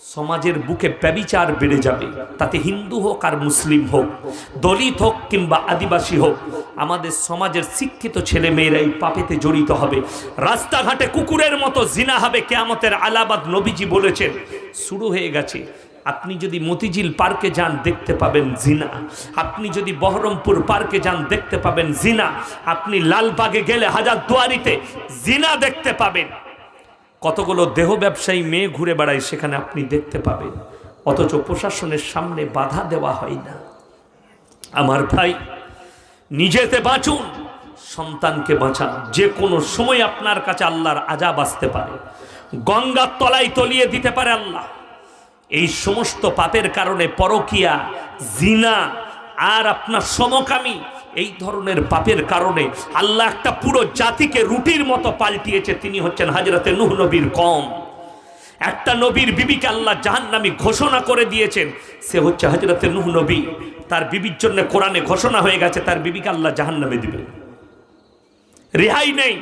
সমাজের বুকে ব্যবিচার বেড়ে যাবে। তাতে হিন্দু হোক আর মুসলিম হোক, দলিত হোক কিংবা আদিবাসী হোক, আমাদের সমাজের শিক্ষিত ছেলে মেয়েরা এই পাপেতে জড়িত হবে। রাস্তাঘাটে কুকুরের মতো জিনা হবে কেয়ামতের আলাবাদ নবীজি বলেছেন। শুরু হয়ে গেছে। আপনি যদি মতিঝিল পার্কে যান, দেখতে পাবেন জিনা। আপনি যদি বহরমপুর পার্কে যান, দেখতে পাবেন জিনা। আপনি লালবাগে গেলে হাজার দুয়ারিতে জিনা দেখতে পাবেন। কতগুলো দেহ ব্যবসায়ী মেয়ে ঘুরে বেড়ায় সেখানে আপনি দেখতে পাবেন। অথচ প্রশাসনের সামনে বাধা দেওয়া হয় না। আমার ভাই, নিজেতে বাঁচুন, সন্তানকে বাঁচান। যে কোনো সময় আপনার কাছে আল্লাহর আজাব আসতে পারে। গঙ্গার তলায় তলিয়ে দিতে পারে আল্লাহ। এই সমস্ত পাপের কারণে পরকিয়া, জিনা, আর আপনার সমকামী এই ধরনের পাপের কারণে আল্লাহ একটা পুরো জাতিকে রুটির মতো পাল্টিয়েছে। তিনি হচ্ছেন হাজরতে নুহ নবীর কম। একটা নবীর বিবিকে আল্লাহ জাহান্নামী ঘোষণা করে দিয়েছেন, সে হচ্ছে হজরতে নুহ নবী। তার বিবির জন্য কোরআনে ঘোষণা হয়ে গেছে, তার বিবিকে আল্লাহ জাহান্নামে দিবে রেহাই নেই।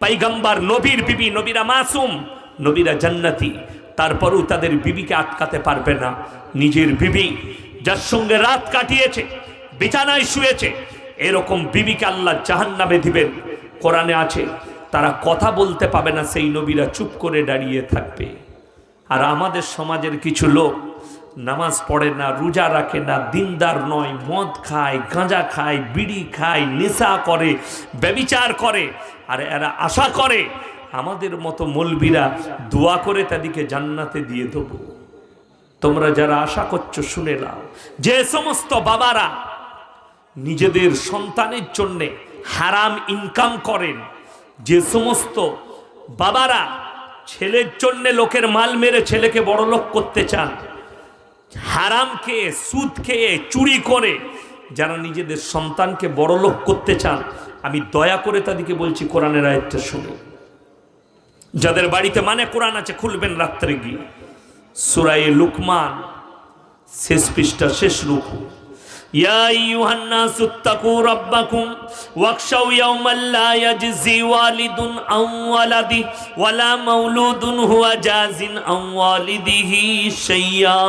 পাইগাম্বার নবীর বিবি, নবীরা মাসুম, নবীরা জান্নাতি। তারপরও তাদের বিবিকে আটকাতে পারবে না। নিজের বিবি যার সঙ্গে রাত কাটিয়েছে বিছানায় শুয়েছে। এরকম বিবিকে আল্লাহ জাহান্নামে দিবেন। কোরআনে আছে, তারা কথা বলতে পাবে না, সেই নবীরা চুপ করে দাঁড়িয়ে থাকবে। আর আমাদের সমাজের কিছু লোক নামাজ পড়ে না, রোজা রাখে না, দিনদার নয়, মদ খায়, গাঁজা খায়, বিড়ি খায়, নেশা করে, ব্যবিচার করে, আর এরা আশা করে, আমাদের মতো মলবিরা দোয়া করে তাদেরকে জান্নাতে দিয়ে দেবো। তোমরা যারা আশা করছ, শুনে নাও। যে সমস্ত বাবারা নিজেদের সন্তানের জন্যে হারাম ইনকাম করেন। যে সমস্ত বাবারা ছেলের জন্যে লোকের মাল মেরে ছেলেকে বড়লোক করতে চান, হারাম খেয়ে, সুদ খেয়ে, চুরি করে যারা নিজেদের সন্তানকে বড়লোক করতে চান, আমি দয়া করে তাদেরকে বলছি কোরআনের আয়ত্তে শুনে যাদের বাড়িতে মানে কোরআন আছে, খুলবেন রাত্রে গিয়ে। সুরায়ে লুকমান, শেষ পৃষ্ঠা, শেষ রুকু। يا أيها الناس اتقوا ربكم واخشوا يوما لا يجزي والد عن ولده ولا مولود هو جاز عن والده شيئا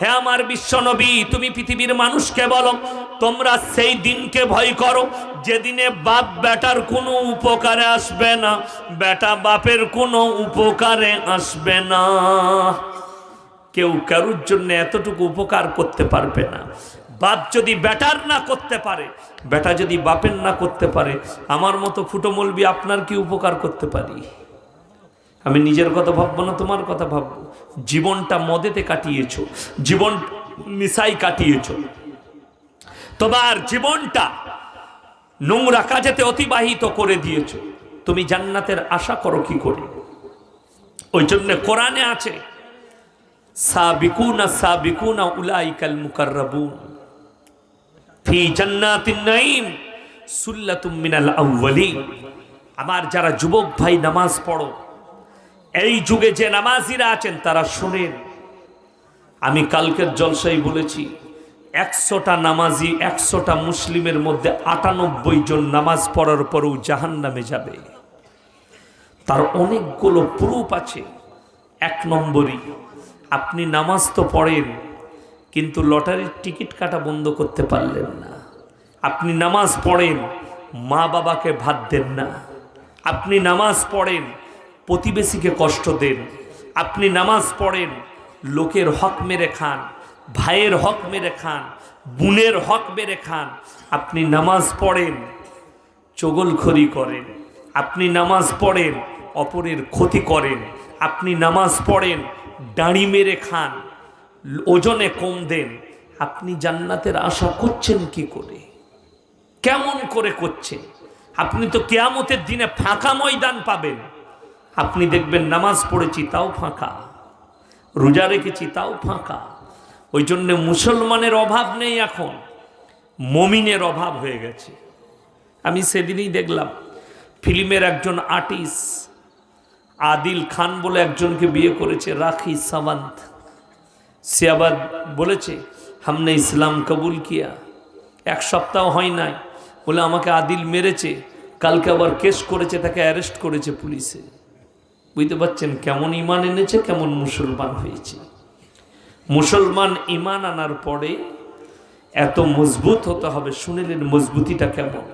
হে আমার বিশ্বনবী তুমি পৃথিবীর মানুষকে বলো তোমরা সেই দিনকে ভয় করো যেদিনে বাপ বেটার কোনো উপকারে আসবে না বেটা বাপের কোনো উপকারে আসবে না কেউ কারুর জন্য এতটুকু উপকার করতে পারবে না বাপ যদি বেটার না করতে পারে বেটা যদি বাপের না করতে পারে, আমার মতো ফুটো মলবি আপনার কি উপকার করতে পারি? আমি নিজের কথা ভাববো না, তোমার কথা ভাববো। জীবনটা মদেতে কাটিয়েছ, জীবন মিশাই কাটিয়েছ। তোমার জীবনটা নোংরা কাজেতে অতিবাহিত করে দিয়েছ। তুমি জান্নাতের আশা করো কি করে? ওই জন্য কোরআনে আছে, সাবিকুনা সাবিকুনা উলাইকাল মুকাররাবুন। ফি আমার যারা যুবক ভাই নামাজ পড়ো, এই যুগে যে নামাজিরা আছেন তারা শোনেন। আমি কালকের জলসাই বলেছি, একশোটা নামাজি, একশোটা মুসলিমের মধ্যে আটানব্বই জন নামাজ পড়ার পরেও জাহান নামে যাবে। তার অনেকগুলো প্রুফ আছে। এক নম্বরই, আপনি নামাজ তো পড়েন কিন্তু লটারির টিকিট কাটা বন্ধ করতে পারলেন না। আপনি নামাজ পড়েন, মা বাবাকে ভাত দেন না। আপনি নামাজ পড়েন, প্রতিবেশীকে কষ্ট দেন। আপনি নামাজ পড়েন, লোকের হক মেরে খান, ভাইয়ের হক মেরে খান, বোনের হক মেরে খান। আপনি নামাজ পড়েন, চগলখড়ি করেন। আপনি নামাজ পড়েন, অপরের ক্ষতি করেন। আপনি নামাজ পড়েন, দাঁড়ি মেরে খান। ওজনে কম দেন। আপনি জান্নাতের আশা করছেন কি করে? কেমন করে করছেন? আপনি তো কেয়ামতের দিনে ফাঁকা ময়দান পাবেন। আপনি দেখবেন নামাজ পড়েছি তাও ফাঁকা। রোজা রেখেছি তাও ফাঁকা। ওই জন্যে মুসলমানের অভাব নেই এখন। মমিনের অভাব হয়ে গেছে। আমি সেদিনই দেখলাম, ফিল্মের একজন আর্টিস্ট আদিল খান বলে একজনকে বিয়ে করেছে রাখি সাওয়ান্ত। সে আবার বলেছে, হামনে ইসলাম কবুল কিয়া। এক সপ্তাহ হয় নাই, বলে আমাকে আদিল মেরেছে, কালকে আবার কেস করেছে, তাকে অ্যারেস্ট করেছে পুলিশে। বুঝতে পারছেন কেমন ইমান এনেছে, কেমন মুসলমান হয়েছে। মুসলমান ইমান আনার পরে এত মজবুত হতে হবে, শুনিলেন মজবুতিটা কেমন।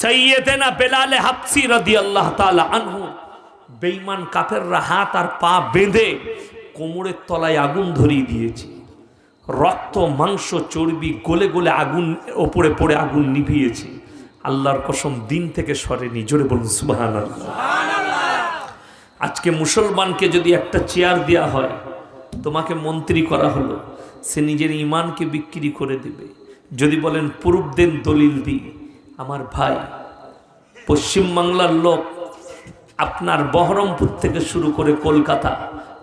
সৈয়দেনা বেলালে হাফসি রদি আল্লাহ তালা আনহু বেইমান কাফেররা হাত আর পা বেঁধে কোমরের তলায় আগুন ধরিয়ে দিয়েছে। রক্ত, মাংস, চর্বি, গলে গলে আগুন, ওপরে পড়ে আগুন নিভিয়েছে। আল্লাহর কসম, দিন থেকে সরেনি। জোরে বলুন সুবাহান আজকে মুসলমানকে যদি একটা চেয়ার দেওয়া হয়, তোমাকে মন্ত্রী করা হলো, সে নিজের ইমানকে বিক্রি করে দেবে। যদি বলেন, পূর্ব দেন দলিল দিই আমার ভাই, পশ্চিমবাংলার লোক আপনার বহরমপুর থেকে শুরু করে কলকাতা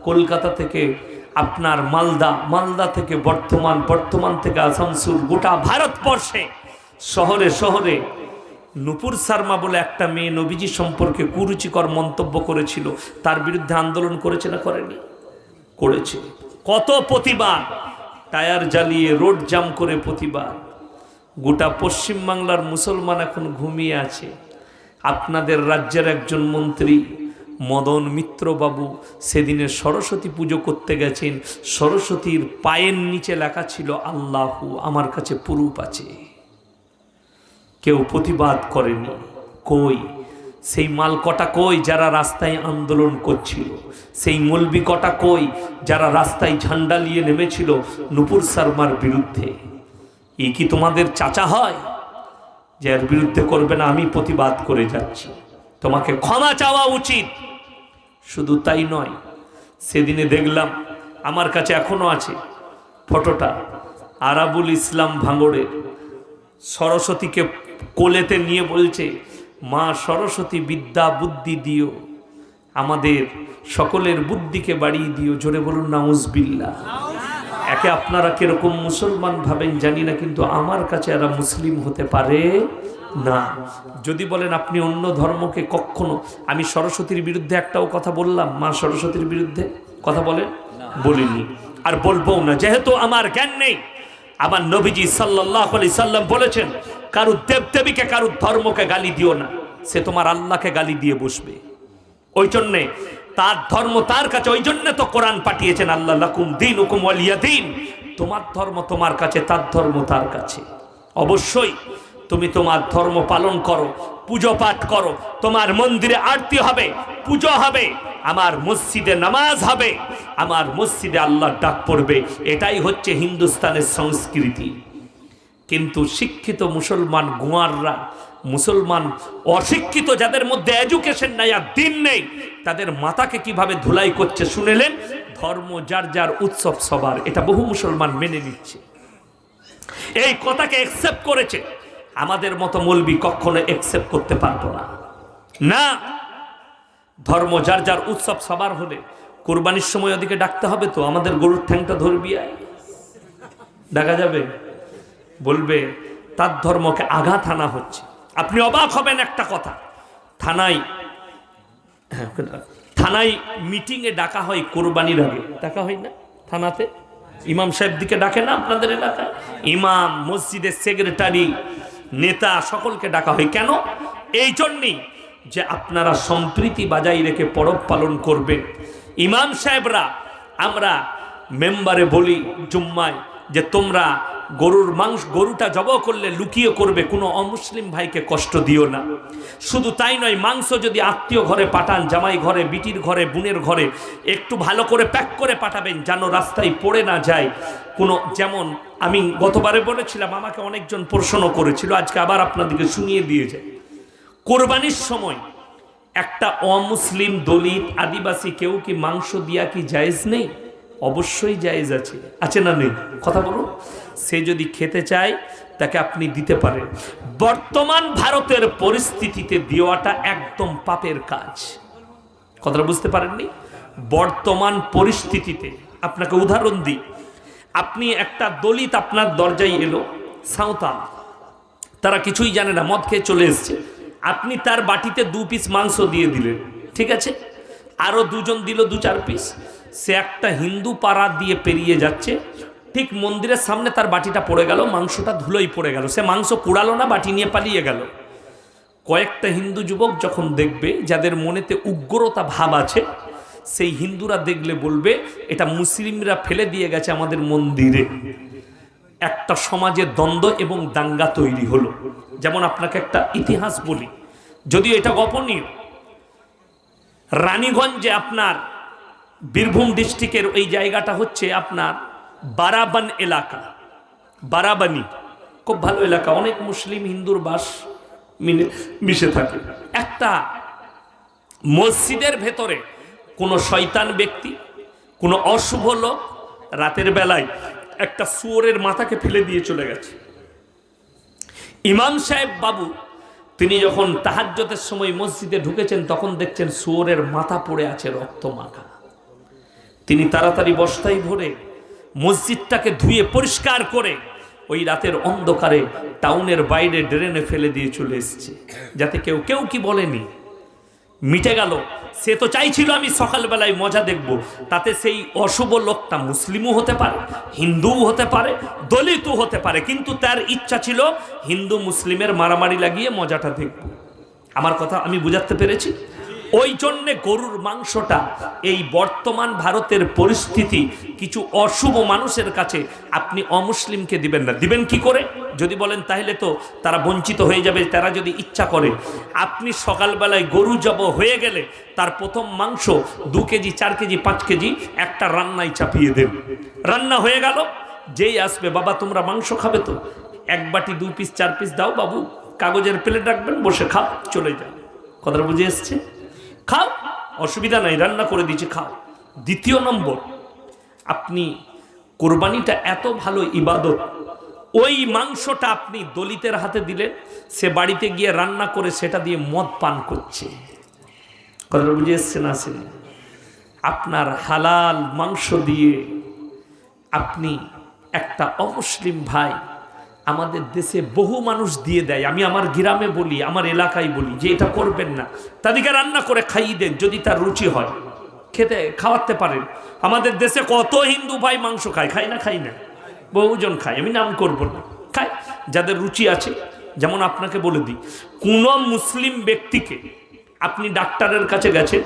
কলকাতা থেকে আপনার মালদা মালদা থেকে বর্তমান বর্তমান থেকে আসানসোল, গোটা ভারতবর্ষে, শহরে শহরে নুপুর শর্মা বলে একটা মেয়ে নবীজি সম্পর্কে কুরুচিকর মন্তব্য করেছিল। তার বিরুদ্ধে আন্দোলন করেছে না করেনি? করেছে। কত প্রতিবাদ? টায়ার জ্বালিয়ে রোড জাম করে প্রতিবাদ। গোটা পশ্চিমবাংলার মুসলমান এখন ঘুমিয়ে আছে। আপনাদের রাজ্যের একজন মন্ত্রী মদন মিত্রবাবু সেদিনে সরস্বতী পুজো করতে গেছেন। সরস্বতীর পায়ের নিচে লেখা ছিল, আল্লাহু আমার কাছে পুরুপ আছে। কেউ প্রতিবাদ করেনি। কই? সেই মাল কটা কই যারা রাস্তায় আন্দোলন করছিল? সেই মলবি কটা কই যারা রাস্তায় ঝান্ডা নিয়ে নেমেছিল নুপুর শর্মার বিরুদ্ধে? এ কি তোমাদের চাচা হয় যে এর বিরুদ্ধে করবে না? আমি প্রতিবাদ করে যাচ্ছি। তোমাকে ক্ষমা চাওয়া উচিত। শুধু তাই নয়, সেদিনে দেখলাম আমার কাছে এখনও আছে ফটোটা আরাবুল ইসলাম ভাঙড়ের সরস্বতীকে কোলেতে নিয়ে বলছে, মা, সরস্বতী, বিদ্যা, বুদ্ধি দিও। আমাদের সকলের বুদ্ধিকে বাড়িয়ে দিও। জোরে বলুন নাউজবিল্লা একে আপনারা কীরকম মুসলমান ভাবেন জানি না, কিন্তু আমার কাছে এরা মুসলিম হতে পারে না। যদি বলেন আপনি অন্য ধর্মকে কখনো আমি সরস্বতীর বিরুদ্ধে একটাও কথা বললাম মা সরস্বতীর বিরুদ্ধে কথা বলেন? বলিনি। আর বলব না যেহেতু আমার জ্ঞান নেই। আমার নবীজি সাল্লাহ আলি সাল্লাম বলেছেন কারুর দেবদেবীকে কারুর ধর্মকে গালি দিও না সে তোমার আল্লাহকে গালি দিয়ে বসবে। ওই জন্যে তার ধর্ম তার কাছে ওই জন্য তো কোরআন পাঠিয়েছেন আল্লাহ লাকুম দিন হুকুম ওয়ালিয়া দিন। তোমার ধর্ম তোমার কাছে তার ধর্ম তার কাছে। অবশ্যই তুমি তোমার ধর্ম পালন করো, পুজো পাঠ করো, তোমার মন্দিরে আরতি হবে, পুজো হবে, আমার মসজিদে নামাজ হবে, আমার মসজিদে আল্লাহর ডাক পড়বে, এটাই হচ্ছে হিন্দুস্তানের সংস্কৃতি। কিন্তু শিক্ষিত মুসলমান গোয়াররা, মুসলমান অশিক্ষিত যাদের মধ্যে এডুকেশন নাই আর দিন নেই, তাদের মাথাকে কীভাবে ধুলাই করছে শুনেলেন? ধর্ম যার যার উৎসব সবার, এটা বহু মুসলমান মেনে নিচ্ছে। এই কথাকে একসেপ্ট করেছে। আমাদের মতো মলবি কখনো একসেপ্ট করতে পারতো না। না! ধর্ম যার যার উৎসব সবার হলে। কোরবানির সময় ওদিকে ডাকতে হবে তো আমাদের গরুর ঠ্যাংটা ধরবি দেখা যাবে? বলবে তার ধর্মকে আঘাত আনা হচ্ছে। আপনি অবাক হবেন একটা কথা। থানায় হ্যাঁ, থানায় মিটিংয়ে ডাকা হয় কোরবানির আগে। ডাকা হয় না? থানাতে? ইমাম সাহেব দিকে ডাকে না আপনাদের এলাকায়? ইমাম মসজিদের সেক্রেটারি নেতা সকলকে ডাকা হয়। কেন? এই জন্যই যে আপনারা সম্প্রীতি বাজাই রেখে পরব পালন করবেন। ইমাম সাহেবরা, আমরা মেম্বারে বলি জুম্মায় যে তোমরা গরুর মাংস, গরুটা জব করলে লুকিয়ে করবে, কোনো অমুসলিম ভাইকে কষ্ট দিও না। শুধু তাই নয়, মাংস যদি আত্মীয় ঘরে পাঠান, জামাই ঘরে, বিটির ঘরে, বোনের ঘরে, একটু ভালো করে প্যাক করে পাঠাবেন যেন রাস্তায় পড়ে না যায়। কোনো, যেমন আমি গতবারে বলেছিলাম, আমাকে অনেকজন প্রশ্ন করেছিল, আজকে আবার আপনাদেরকে শুনিয়ে দিয়ে যায় কোরবানির সময় একটা অমুসলিম দলিত আদিবাসী কেউ কি মাংস দিয়া কি জায়েজ নেই? অবশ্যই জায়েজ আছে। আছে না নেই? কথা বলুন। সে যদি খেতে চায়, তাকে আপনি দিতে পারেন। বর্তমান ভারতের পরিস্থিতিতে দেওয়াটা একদম পাপের কাজ। কথাটা বুঝতে পারেননি? বর্তমান পরিস্থিতিতে আপনাকে উদাহরণ দিই। আপনি একটা দলিত আপনার দরজায় এলো, সাঁওতাল। তারা কিছুই জানে না, মদ খেয়ে চলে এসছে। আপনি তার বাটিতে দু পিস মাংস দিয়ে দিলেন, ঠিক আছে? আরও দুজন দিল দু চার পিস। সে একটা হিন্দু পাড়া দিয়ে পেরিয়ে যাচ্ছে ঠিক মন্দিরের সামনে তার বাটিটা পড়ে গেল, মাংসটা ধুলোই পড়ে গেল। সে মাংস কুড়ালো না, বাটি নিয়ে পালিয়ে গেল। কয়েকটা হিন্দু যুবক যখন দেখবে যাদের মনেতে উগ্রতা ভাব আছে, সেই হিন্দুরা দেখলে বলবে, এটা মুসলিমরা ফেলে দিয়ে গেছে আমাদের মন্দিরে। একটা সমাজে দ্বন্দ্ব এবং দাঙ্গা তৈরি হলো। যেমন আপনাকে একটা ইতিহাস বলি, যদিও এটা গোপনীয়। রানীগঞ্জে আপনার বীরভূম ডিস্ট্রিক্টের ওই জায়গাটা হচ্ছে আপনার বারাবান এলাকা। বারাবানি, খুব ভালো এলাকা। অনেক মুসলিম হিন্দুর বাস মিলে মিশে থাকে। একটা মসজিদের ভেতরে কোনো শয়তান ব্যক্তি, কোনো অশুভ লোক রাতের বেলায় একটা শুয়োরের মাথাকে ফেলে দিয়ে চলে গেছে। ইমাম সাহেব বাবু, তিনি যখন তাহাজ্জতের সময় মসজিদে ঢুকেছেন, তখন দেখছেন শুয়োরের মাথা পড়ে আছে রক্ত মাখা তিনি তাড়াতাড়ি বস্তায় ভরে মসজিদটাকে ধুয়ে পরিষ্কার করে ওই রাতের অন্ধকারে টাউনের বাইরে ড্রেনে ফেলে দিয়ে চলে এসেছে। যাতে কেউ কেউ কি বলেনি? মিটে গেল। সে তো চাইছিল আমি সকালবেলায় মজা দেখব। তাতে সেই অশুভ লোকটা মুসলিমও হতে পারে, হিন্দুও হতে পারে, দলিতও হতে পারে। কিন্তু তার ইচ্ছা ছিল হিন্দু মুসলিমের মারামারি লাগিয়ে মজাটা দেখব। আমার কথা আমি বুঝাতে পেরেছি? ওই জন্যে গরুর মাংসটা এই বর্তমান ভারতের পরিস্থিতি কিছু অশুভ মানুষের কাছে আপনি অমুসলিমকে দিবেন না। দিবেন কি করে? যদি বলেন তাহলে তো তারা বঞ্চিত হয়ে যাবে, তারা যদি ইচ্ছা করে। আপনি সকালবেলায় গরু জব হয়ে গেলে তার প্রথম মাংস দু কেজি, চার কেজি, পাঁচ কেজি একটা রান্নায় চাপিয়ে দেন। রান্না হয়ে গেল, যেই আসবে, বাবা, তোমরা মাংস খাবে তো? এক বাটি, দু পিস, চার পিস দাও বাবু, কাগজের প্লেট রাখবেন, বসে খাও, চলে যাও। কথাটা বুঝে এসছে? খাও। অসুবিধা নাই, রান্না করে দিয়েছি, খাও। দ্বিতীয় নম্বর, আপনি কোরবানিটা এত ভালো ইবাদত, ওই মাংসটা আপনি দলিতের হাতে দিলেন, সে বাড়িতে গিয়ে রান্না করে সেটা দিয়ে মদ পান করছে। কথাটা বুঝে এসছে না আসেনি। আপনার হালাল মাংস দিয়ে আপনি একটা অমুসলিম ভাই আমাদের দেশে বহু মানুষ দিয়ে দেয়। আমি আমার গ্রামে বলি, আমার এলাকায় বলি যে এটা করবেন না। তাদেরকে রান্না করে খাইয়ে দেন যদি তার রুচি হয়। খেতে, খাওয়াতে পারেন। আমাদের দেশে কত হিন্দু ভাই মাংস খায় খায় না খাই না? বহুজন খায়। আমি নাম করব না। খায়। যাদের রুচি আছে, যেমন আপনাকে বলে দিই, কোনো মুসলিম ব্যক্তিকে আপনি ডাক্তারের কাছে গেছেন